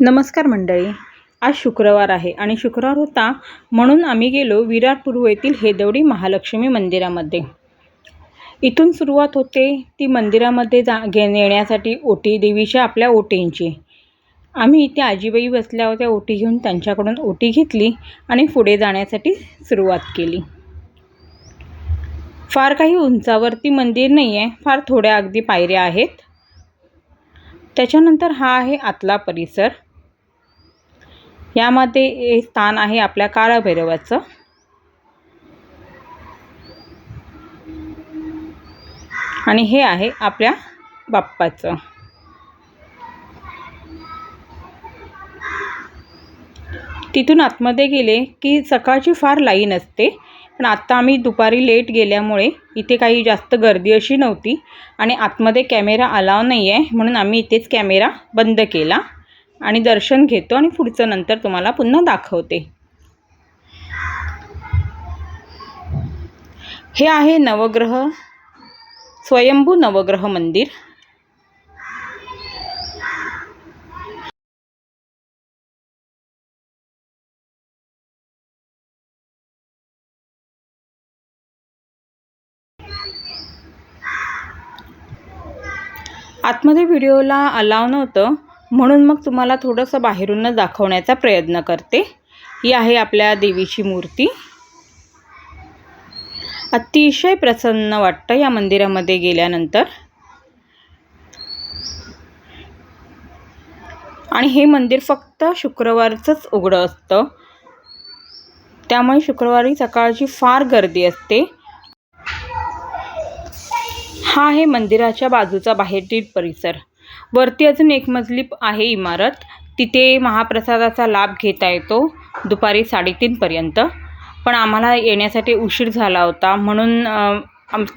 नमस्कार मंडळी. आज शुक्रवार आहे आणि शुक्रवार होता म्हणून आम्ही गेलो विराटपूर पूर्व येथील हेदवडी महालक्ष्मी मंदिरामध्ये. इथून सुरुवात होते ती मंदिरामध्ये जा घे नेण्यासाठी ओटी देवीच्या आपल्या ओटींची. आम्ही इथे आजीबाई बसल्या होत्या ओटी घेऊन त्यांच्याकडून ओटी घेतली आणि पुढे जाण्यासाठी सुरुवात केली. फार काही उंचावरती मंदिर नाही आहे फार थोड्या अगदी पायऱ्या आहेत. त्याच्यानंतर हा आहे आतला परिसर. यामध्ये हे स्थान आहे आपल्या काळभैरवाचं. आणि हे आहे आपल्या बाप्पाचं. तिथून आतमध्ये गेले की सकाळची फार लाईन असते पण आत्ता आम्ही दुपारी लेट गेल्यामुळे इथे काही जास्त गर्दी अशी नव्हती आणि आतमध्ये कॅमेरा अलाव नाही आहे म्हणून आम्ही इथेच कॅमेरा बंद केला. आणि दर्शन घेतो आणि पुढचं नंतर तुम्हाला पुन्हा दाखवते. हे आहे नवग्रह स्वयंभू नवग्रह मंदिर. आतमध्ये व्हिडिओला अलाव नव्हतं. म्हणून मग तुम्हाला थोडंसं बाहेरूनच दाखवण्याचा प्रयत्न करते. ही आहे आपल्या देवीची मूर्ती. अतिशय प्रसन्न वाटतं या मंदिरामध्ये गेल्यानंतर. आणि हे मंदिर फक्त शुक्रवारचंच उघडं असतं. त्यामुळे शुक्रवारी सकाळची फार गर्दी असते. हा आहे मंदिराच्या बाजूचा बाहेरील परिसर. वरती अजून एक मजली आहे इमारत. तिथे महाप्रसादाचा लाभ घेता येतो दुपारी साडेतीनपर्यंत पण आम्हाला येण्यासाठी उशीर झाला होता म्हणून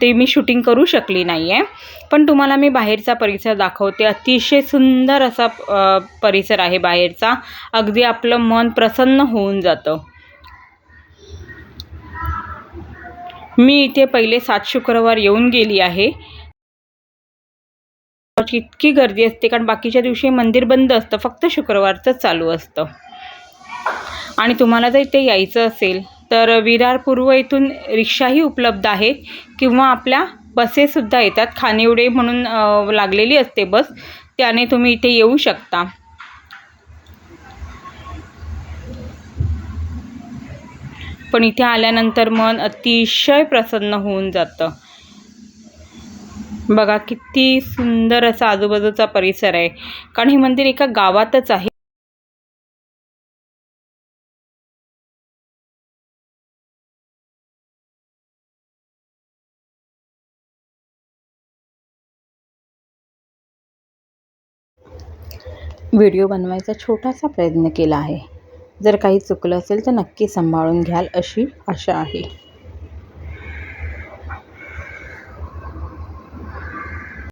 ते मी शूटिंग करू शकली नाही आहे पण तुम्हाला मी बाहेरचा परिसर दाखवते. अतिशय सुंदर असा परिसर आहे बाहेरचा. अगदी आपलं मन प्रसन्न होऊन जातं. मी इथे पहिले सात शुक्रवार येऊन गेली आहे. इतकी गर्दी असते कारण बाकीच्या दिवशी मंदिर बंद असतं फक्त शुक्रवारचंच चालू असतं. आणि तुम्हाला जर इथे यायचं असेल तर विरार पूर्व इथून रिक्षाही उपलब्ध आहेत किंवा आपल्या बसेससुद्धा येतात. खानिवडे म्हणून लागलेली असते बस त्याने तुम्ही इथे येऊ शकता. पण इथे आल्यानंतर मन अतिशय प्रसन्न होऊन जातं. बघा किती सुंदर असा आजूबाजूचा परिसर आहे. कारण हे मंदिर एका गावातच आहे. व्हिडिओ बनवायचा छोटासा प्रयत्न केला आहे. जर काही चुकलं असेल तर नक्की सांभाळून घ्याल अशी आशा आहे.